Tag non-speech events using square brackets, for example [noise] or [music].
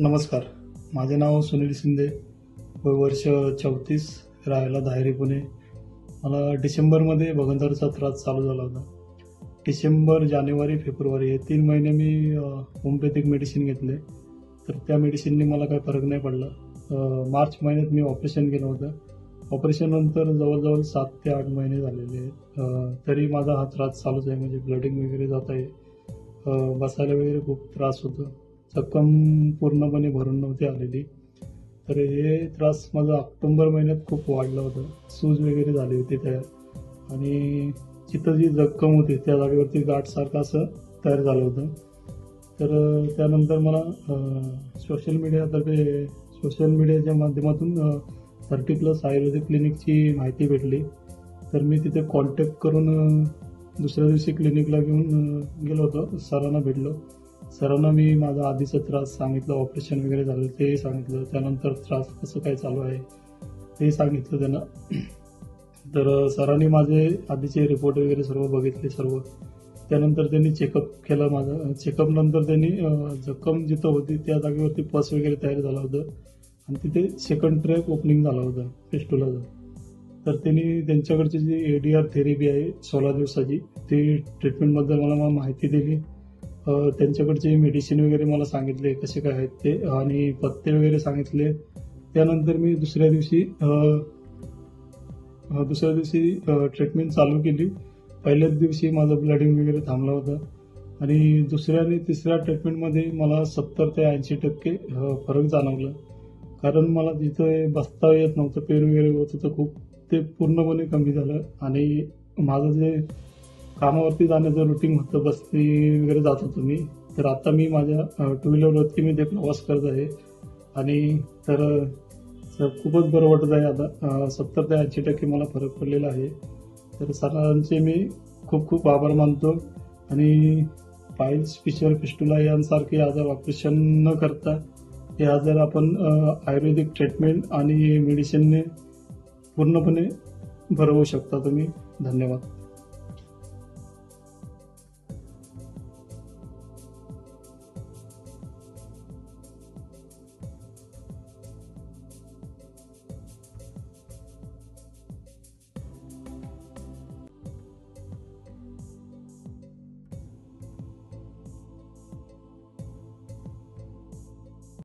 नमस्कार. माझे नाव सुनील शिंदे. वय वर्ष चौतीस राहायला दायरी पुणे. मला डिसेंबरमध्ये भगंदरचा त्रास चालू झाला होता. डिसेंबर जानेवारी फेब्रुवारी हे तीन महिने मी होमिओपॅथिक मेडिसिन घेतले. तर त्या मेडिसिनने मला काही फरक नाही पडला. मार्च महिन्यात मी ऑपरेशन केलं होतं. ऑपरेशननंतर जवळजवळ सात ते आठ महिने झालेले आहेत. तरी माझा हा त्रास चालूच आहे. म्हणजे ब्लडिंग वगैरे जात आहे. बसायला वगैरे खूप त्रास होतो. रक्कम पूर्णपणे भरून नव्हती आलेली. तर हे त्रास माझा ऑक्टोंबर महिन्यात खूप वाढलं होतं. सूज वगैरे झाली होती तयार आणि जिथं जी जखम होती त्या जागेवरती गाठसारखं असं तयार झालं होतं. तर त्यानंतर मला सोशल मीडियातर्फे सोशल मीडियाच्या माध्यमातून थर्टी प्लस आयुर्वेदिक क्लिनिकची माहिती भेटली. तर मी तिथे कॉन्टॅक्ट करून दुसऱ्या दिवशी क्लिनिकला घेऊन गेलो होतो. सरांना भेटलो. सरांना मी माझा आधीचा त्रास सांगितलं ऑपरेशन वगैरे झालं ते सांगितलं. त्यानंतर त्रास कसं काय चालू आहे ते सांगितलं त्यांना. [clears throat] तर सरांनी माझे आधीचे रिपोर्ट वगैरे सर्व बघितले सर्व. त्यानंतर त्यांनी चेकअप केलं माझं. चेकअप नंतर त्यांनी जखम जिथं होती त्या जागेवरती पस वगैरे तयार झालं होतं. आणि तिथे सेकंड ट्रॅक ओपनिंग झालं होतं पेस्टोलाचं तर त्यांनी त्यांच्याकडची जी ए डी आर थेरपी आहे सोळा दिवसाची ती ट्रीटमेंटबद्दल मला माहिती दिली. त्यांच्याकडचे मेडिसिन वगैरे मला सांगितले कसे काय आहेत ते आणि पत्ते वगैरे सांगितले. त्यानंतर मी दुसऱ्या दिवशी दुसऱ्या दिवशी ट्रीटमेंट चालू केली. पहिल्याच दिवशी माझं ब्लडिंग वगैरे थांबलं होतं. आणि दुसऱ्या आणि तिसऱ्या ट्रीटमेंटमध्ये मला सत्तर ते ऐंशी टक्के फरक जाणवला. कारण मला जिथं बसता येत नव्हतं पेन वगैरे होत होतं खूप ते पूर्णपणे कमी झालं. आणि माझं जे कामावरती जाण्याचं रुटीन होतं बसनी वगैरे जात होतो मी. तर आता मी माझ्या टू व्हीलरवरती मी ते प्रवास करत आहे. आणि तर खूपच बरं वाटत आहे आता. सत्तर ते ऐंशी टक्के मला फरक पडलेला आहे. तर सरांचे मी खूप खूप आभार मानतो. आणि पाईल्स फिशर फिस्टुला यांसारखे आजार ऑपरेशन न करता हे आजार आपण आयुर्वेदिक ट्रीटमेंट आणि मेडिसिनने पूर्णपणे भरवू शकता तुम्ही. धन्यवाद.